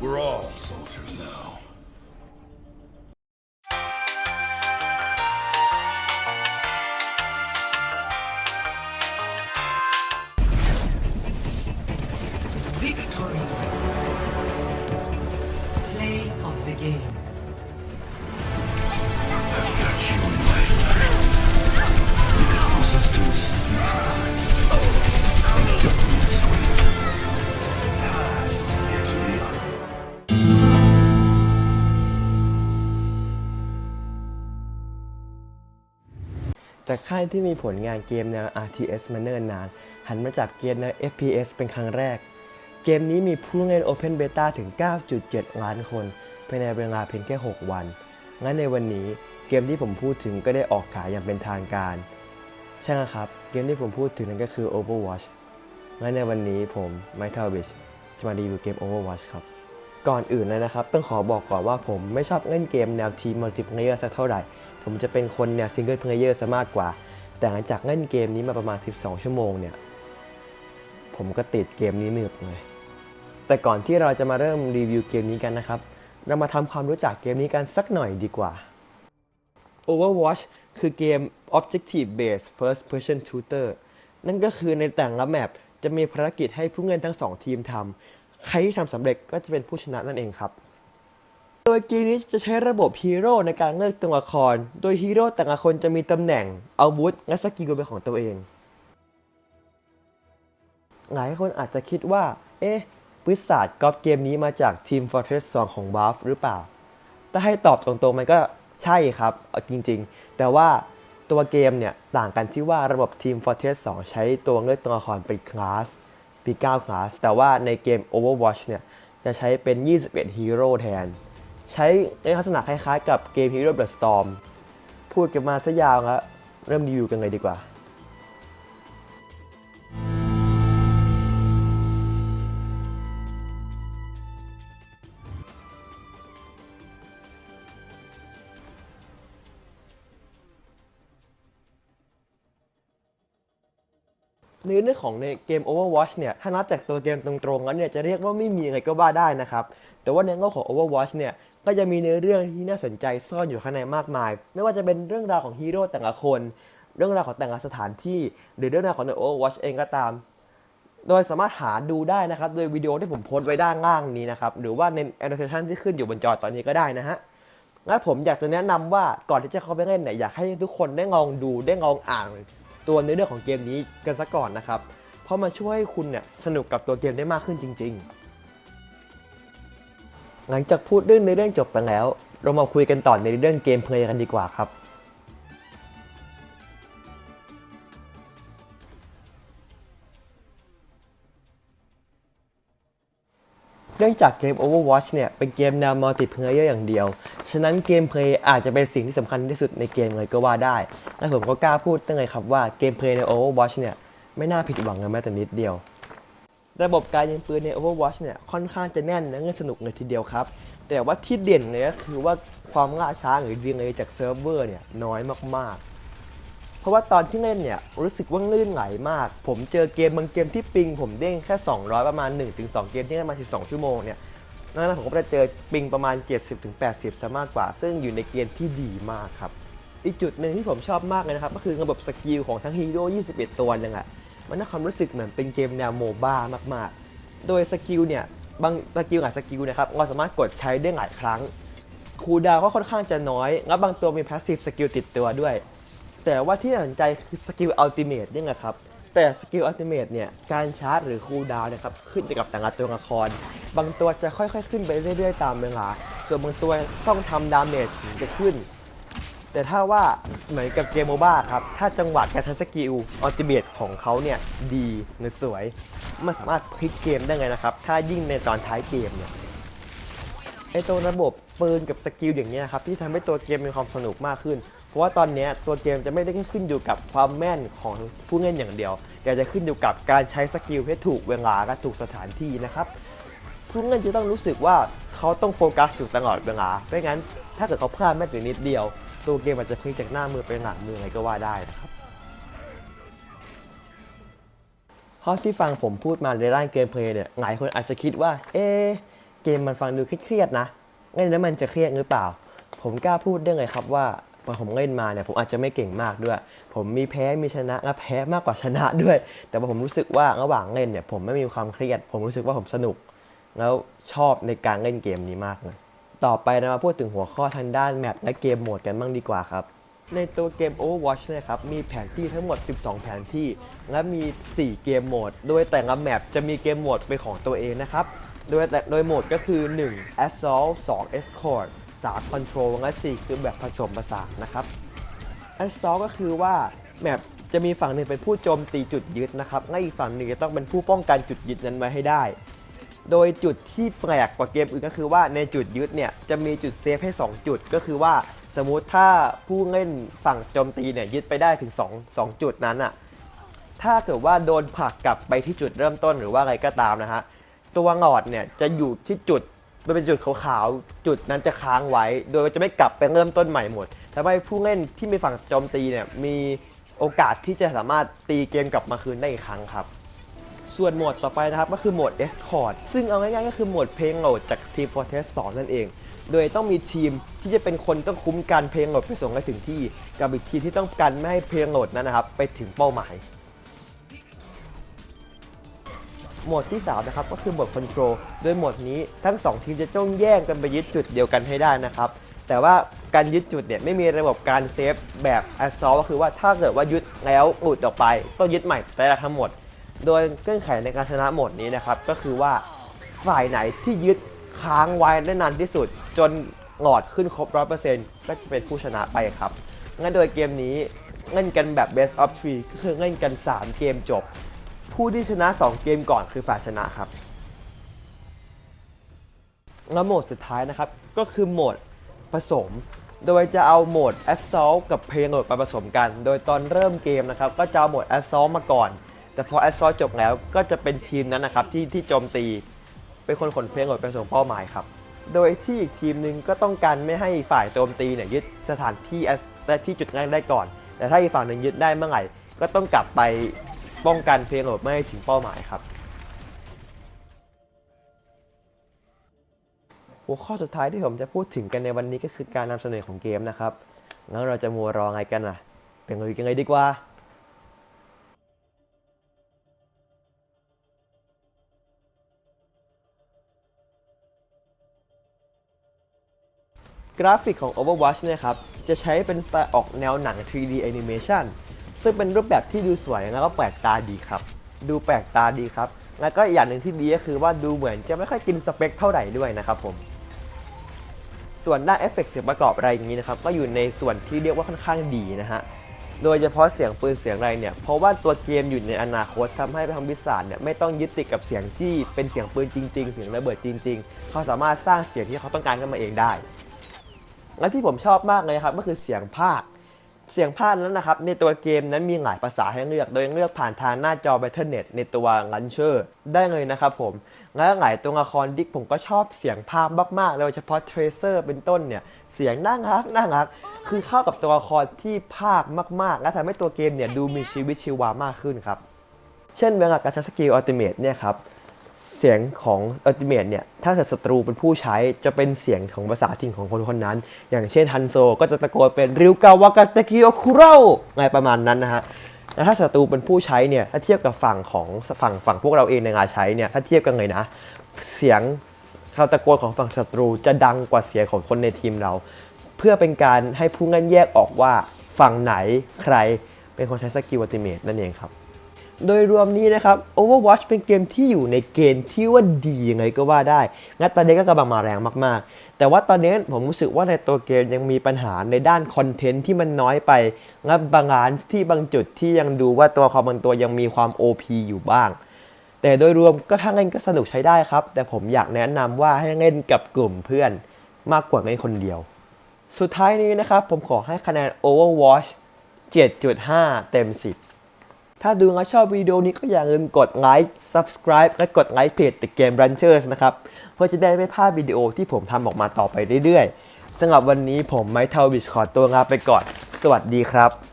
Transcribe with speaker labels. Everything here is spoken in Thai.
Speaker 1: We're all soldiers now.
Speaker 2: Victory. Play of the game.
Speaker 3: จากค่ายที่มีผลงานเกมแนว RTS มาเนิ่นนาน หันมาจับเกมแนว FPS เป็นครั้งแรก เกมนี้มีผู้เล่น Open Beta ถึง 9.7 ล้านคนภายในเวลาเพียงแค่ 6 วัน งั้นในวันนี้เกมที่ผมพูดถึงก็ได้ออกขายอย่างเป็นทางการ ใช่ครับ เกมที่ผมพูดถึงนั้นก็คือ Overwatch งั้นในวันนี้ผมไมค์ทวิชจะมารีวิวเกม Overwatch ครับ ก่อนอื่นเลยนะครับ ต้องขอบอกก่อนว่าผมไม่ชอบเล่นเกมแนวทีมมัลติเพลเยอร์สักเท่าไหร่ ผมจะเป็นคนแนวซิงเกิลเพลเยอร์ซะมากกว่า แต่หลังจากเล่นเกมนี้มาประมาณ 12 ชั่วโมงเนี่ย ผมก็ติดเกมนี้หนึบเลย แต่ก่อนที่เราจะมาเริ่มรีวิวเกมนี้กันนะครับ เรามาทำความรู้จักเกมนี้กันสักหน่อยดีกว่า Overwatch คือเกม Objective Based First Person Shooter นั่นก็คือในแต่ละแมปจะมีภารกิจให้ผู้เล่นทั้งสองทีมทำใครที่ทำสำเร็จก็จะเป็นผู้ชนะนั่นเองครับ โดยเกมนี้จะใช้ระบบฮีโร่ในการเลือกตัวละคร โดยฮีโร่แต่ละคนจะมีตำแหน่ง อาวุธ และสกิลเป็นของตัวเอง หลายคนอาจจะคิดว่า เอ๊ะวิสาดก๊อปเกมนี้มาจากทีม Fortress 2 ของ Valve หรือเปล่า ถ้าให้ตอบตรงๆมันก็ใช่ครับ จริงๆ แต่ว่าตัวเกมเนี่ยต่างกันที่ว่าระบบทีม Fortress 2 ใช้ตัวเลือกตัวละครเป็นคลาสปี9คลาส แต่ว่าในเกม Overwatch เนี่ยจะใช้เป็น 21 ฮีโร่แทน ใช้ในลักษณะคล้ายๆ กับเกม Hero the Storm พูดกันมาซะยาวแล้วเริ่มรีวิวกันเลยดีกว่าในเรื่องของในเกม Overwatch เนี่ย ถ้านับจากตัวเกมตรงๆ แล้วเนี่ย จะเรียกว่าไม่มีอะไรก็ว่าได้นะครับ แต่ว่าในโลกของ Overwatch เนี่ย ก็จะมีเนื้อเรื่องที่น่าสนใจซ่อนอยู่ข้างในมากมาย ไม่ว่าจะเป็นเรื่องราวของฮีโร่แต่ละคน เรื่องราวของแต่ละสถานที่ หรือเรื่องราวของใน Overwatch เองก็ตาม โดยสามารถหาดูได้นะครับ โดยวิดีโอที่ผมโพสต์ไว้ด้านล่างนี้นะครับ หรือว่าใน annotation ที่ขึ้นอยู่บนจอตอนนี้ก็ได้นะฮะและผมอยากจะแนะนำว่าก่อนที่จะเข้าไปเล่นเนี่ยอยากให้ทุกคนได้ลองดูได้ลองอ่านตัวเนื้อเรื่องของเกมนี้กันซะก่อนนะครับ เพราะมันช่วยให้คุณเนี่ยสนุกกับตัวเกมได้มากขึ้นจริง ๆ หลังจากพูดเรื่องในเรื่องจบไปแล้ว เรามาคุยกันต่อในเรื่องเกมเพลย์กันดีกว่าครับ เนื่องจากเกม Overwatch เนี่ย เป็นเกมแนวมัลติเพลเยอร์อย่างเดียว ฉะนั้นเกมเพลย์อาจจะเป็นสิ่งที่สำคัญที่สุดในเกมเลยก็ว่าได้ และผมก็กล้าพูดตั้งเลยครับว่าเกมเพลย์ใน Overwatch เนี่ย ไม่น่าผิดหวังเลยแม้แต่นิดเดียว ระบบการยิงปืนใน Overwatch เนี่ยค่อนข้างจะแน่นและเล่นสนุกเลยทีเดียวครับ แต่ว่าที่เด่นเลยก็คือว่าความล่าช้าหรือดีเลยจากเซิร์ฟเวอร์เนี่ยน้อยมากๆ เพราะว่าตอนที่เล่นเนี่ยรู้สึกว่าลื่นไหลมาก ผมเจอเกมบางเกมที่ปิง ผมเด้งแค่ 200 ประมาณ 1-2 เกมที่เล่นมา 12 ชั่วโมงเนี่ยนั้นผมก็จะเจอปิงประมาณ 70-80ซะมากกว่า ซึ่งอยู่ในเกณฑ์ที่ดีมากครับอีกจุดหนึ่งที่ผมชอบมากเลยนะครับ ก็คือระบบสกิลของทั้งฮีโร่ 21 ตัวนึงอะ มันให้ความรู้สึกเหมือนเป็นเกมแนวโมบ้ามากๆ โดยสกิลเนี่ยบางสกิลหลายสกิลนะครับเราสามารถกดใช้ได้หลายครั้งคูดาวก็ค่อนข้างจะน้อยและบางตัวมีพาสซีฟสกิลติดตัวด้วย แต่ว่าที่น่าสนใจคือสกิลอัลติเมทนี่แหละครับแต่สกิลอัลติเมทเนี่ยการชาร์จหรือคูลดาวน์นะครับขึ้นอยู่กับแต่ละตัวละคร บางตัวจะค่อยๆ ขึ้นไปเรื่อยๆ ตามเวลา ส่วนบางตัวต้องทำดาเมจถึงจะขึ้น แต่ถ้าว่าเหมือนกับเกมโมบ้าครับ ถ้าจังหวะการใช้สกิลอัลติเมทของเขาเนี่ยดีหรือสวย มันสามารถพลิกเกมได้เลยนะครับ ถ้ายิ่งในตอนท้ายเกมเนี่ยไอตัวระบบปืนกับสกิลอย่างเงี้ยครับที่ทำให้ตัวเกมมีความสนุกมากขึ้น เพราะว่าตอนเนี้ยตัวเกมจะไม่ได้แค่ขึ้นอยู่กับความแม่นของผู้เล่นอย่างเดียวแต่จะขึ้นอยู่กับการใช้สกิลให้ถูกเวลาและถูกสถานที่นะครับผู้เล่นจะต้องรู้สึกว่าเขาต้องโฟกัสอยู่ตลอดเวลาไม่งั้นถ้าเกิดเขาพลาดแม้แต่นิดเดียว ตัวเกมอาจจะพลิกจากหน้ามือไปหลังมืออะไรก็ว่าได้นะครับเพราะที่ฟังผมพูดมาในด้านเกมเพลย์เนี่ยหลายคนอาจจะคิดว่า เอ๊เกมมันฟังดูเครียดๆนะเล่นแล้วมันจะเครียดหรือเปล่า ผมกล้าพูดได้เลยครับว่าพอผมเล่นมาเนี่ยผมอาจจะไม่เก่งมากด้วย ผมมีแพ้มีชนะและแพ้มากกว่าชนะด้วย แต่ว่าผมรู้สึกว่าระหว่างเล่นเนี่ยผมไม่มีความเครียด ผมรู้สึกว่าผมสนุก แล้วชอบในการเล่นเกมนี้มากเลย ต่อไปนะมาพูดถึงหัวข้อทางด้านแมปและเกมโหมดกันบ้างดีกว่าครับ ในตัวเกม Overwatch เนะครับ มีแผนที่ทั้งหมด 12 แผนที่ และมี 4 เกมโหมด โดยแต่ละแมปจะมีเกมโหมดเป็นของตัวเองนะครับ โดยแต่โดยโหมดก็คือ 1 Assault 2 Escort 3 Control และ 4 คือแบบผสมผสานนะครับ Assault ก็คือว่าแมปจะมีฝั่งหนึ่งเป็นผู้โจมตีจุดยึดนะครับและอีกฝั่งหนึ่งจะต้องเป็นผู้ป้องกันจุดยึดนั้นไว้ให้ได้ โดยจุดที่แปลกกว่าเกมอื่นก็คือว่าในจุดยึดเนี่ยจะมีจุดเซฟให้ 2 จุดก็คือว่าสมมุติถ้าผู้เล่นฝั่งโจมตีเนี่ยยึดไปได้ถึง 2 2 จุดนั้นอะถ้าเกิดว่าโดนผลักกลับไปที่จุดเริ่มต้นหรือว่าอะไรก็ตามนะฮะตัวหลอดเนี่ยจะอยู่ที่จุดมันเป็นจุดขาวๆจุดนั้นจะค้างไว้ โดยจะไม่กลับไปเริ่มต้นใหม่หมดทำให้ผู้เล่นที่มีฝั่งโจมตีเนี่ยมีโอกาสที่จะสามารถตีเกมกลับมาคืนได้อีกครั้งครับ ส่วนโหมดต่อไปนะครับก็คือโหมด Escort ซึ่งเอาง่ายๆก็คือโหมดเพลงโหลดจาก Team Fortress 2 นั่นเอง โดยต้องมีทีมที่จะเป็นคนต้องคุ้มกันเพลงโหลดไปส่งให้ถึงที่ กับอีกทีมที่ต้องกันไม่ให้เพลงโหลดนั้นนะครับไปถึงเป้าหมายโหมดที่3นะครับก็คือโหมด Control โดยโหมดนี้ทั้ง 2 ทีมจะจ้องแย่งกันไปยึดจุดเดียวกันให้ได้นะครับ แต่ว่าการยึดจุดเนี่ยไม่มีระบบการเซฟแบบ Assault ก็คือว่าถ้าเกิดว่ายึดแล้วหลุดออกไปต้องยึดใหม่แต่ละทั้งหมด โดยเงื่อนไขในการชนะโหมดนี้นะครับ ก็คือว่าฝ่ายไหนที่ยึดค้างไว้ได้นานที่สุด จนหลอดขึ้นครบ 100%ก็จะเป็นผู้ชนะไปครับ งั้นโดยเกมนี้เล่นกันแบบ best of 3ก็คือเล่นกัน 3 เกมจบ ผู้ที่ชนะ 2 เกมก่อนคือฝ่ายชนะครับ แล้วโหมดสุดท้ายนะครับ ก็คือโหมดผสม โดยจะเอาโหมด Assault กับ Payload มาผสมกัน โดยตอนเริ่มเกมนะครับ ก็จะเอาโหมด Assault มาก่อน แต่พอ Assault จบแล้วก็จะเป็นทีมนั้นนะครับที่ที่โจมตี เป็นคนขน Payload ไปส่งเป้าหมายครับ โดยที่อีกทีมหนึ่งก็ต้องการไม่ให้ฝ่ายโจมตีเนี่ยยึดสถานที่ As- และที่จุดแรกได้ก่อน แต่ถ้าอีกฝั่งหนึ่งยึดได้เมื่อไหร่ ก็ต้องกลับไปป้องกัน Payload ไม่ให้ถึงเป้าหมายครับ หัวข้อสุดท้ายที่ผมจะพูดถึงกันในวันนี้ก็คือการนำเสนอของเกมนะครับ แล้วเราจะมัวรอไงกันอะเป็นเลยกันเลยดีกว่า กราฟิกของ Overwatch เนี่ยครับ จะใช้เป็นสไตล์ออกแนวหนัง 3D Animation ซึ่งเป็นรูปแบบที่ดูสวยแล้วก็แปลกตาดีครับ ดูแปลกตาดีครับ แล้วก็อย่างหนึ่งที่ดีก็คือว่าดูเหมือนจะไม่ค่อยกินสเปคเท่าไหร่ด้วยนะครับผม ส่วนด้านเอฟเฟกต์เสียงประกอบอะไรอย่างนี้นะครับ ก็อยู่ในส่วนที่เรียกว่าค่อนข้างดีนะฮะ โดยเฉพาะเสียงปืนเสียงอะไรเนี่ย เพราะว่าตัวเกมอยู่ในอนาคตทำให้ทางวิสานเนี่ยไม่ต้องยึดติดกับเสียงที่เป็นเสียงปืนจริง ๆ เสียงระเบิดจริง ๆ เขาสามารถสร้างเสียงที่เขาต้องการขึ้นมาเองได้ และที่ผมชอบมากเลยครับก็คือเสียงภาค เสียงภาคนั้นนะครับในตัวเกมนั้นมีหลายภาษาให้เลือก โดยเลือกผ่านทางหน้าจอ Battle.net ในตัว Launcher ได้เลยนะครับผม และหลายตัวละครดิกผมก็ชอบเสียงภาคมากๆโดยเฉพาะ Tracer เป็นต้นเนี่ย เสียงน่ารักน่ารัก คือเข้ากับตัวละครที่ภาคมาก ๆ และทำให้ตัวเกมเนี่ยดูมีชีวิตชีวามากขึ้นครับ เช่นเวลาการใช้สกิลอัลติเมทเนี่ยครับ เสียงของอัลติเมทเนี่ย ถ้าเกิดศัตรูเป็นผู้ใช้จะเป็นเสียงของภาษาถิ่นของคนคนนั้น อย่างเช่นฮันโซก็จะตะโกนเป็นริวกาวากาตะกิโอคุเราอะไรประมาณนั้นนะฮะแล้วถ้าศัตรูเป็นผู้ใช้เนี่ย ถ้าเทียบกับฝั่งของฝั่งฝั่งพวกเราเองในงานใช้เนี่ย ถ้าเทียบกันเลยนะ เสียงคำตะโกนของฝั่งศัตรูจะดังกว่าเสียงของคนในทีมเรา เพื่อเป็นการให้ผู้เล่นแยกออกว่าฝั่งไหนใครเป็นคนใช้สกิลอัลติเมทนั่นเองครับ โดยรวมนี้นะครับ Overwatch เป็นเกมที่อยู่ในเกณฑ์ที่ว่าดียังไงก็ว่าได้งั้นตอนนี้ก็กำลังมาแรงมากๆ แต่ว่าตอนนี้ผมรู้สึกว่าในตัวเกมยังมีปัญหาในด้านคอนเทนต์ที่มันน้อยไปและบางร้านที่บางจุดที่ยังดูว่าตัวความบางตัวยังมีความ OP อยู่บ้าง แต่โดยรวมก็ถ้าเล่นก็สนุกใช้ได้ครับ แต่ผมอยากแนะนำว่าให้เล่นกับกลุ่มเพื่อน มากกว่าเล่นคนเดียว สุดท้ายนี้นะครับผมขอให้คะแนน Overwatch 7.5 เต็ม 10 ถ้าดูแล้วชอบวิดีโอนี้ก็อย่าลืมกดไลค์ subscribe และกดไลค์เพจ The Game Ranchers นะครับ เพื่อจะได้ไม่พลาดวิดีโอที่ผมทำออกมาต่อไปเรื่อยๆสำหรับวันนี้ผมไมค์เทลบิชขอตัวลาไปก่อน สวัสดีครับ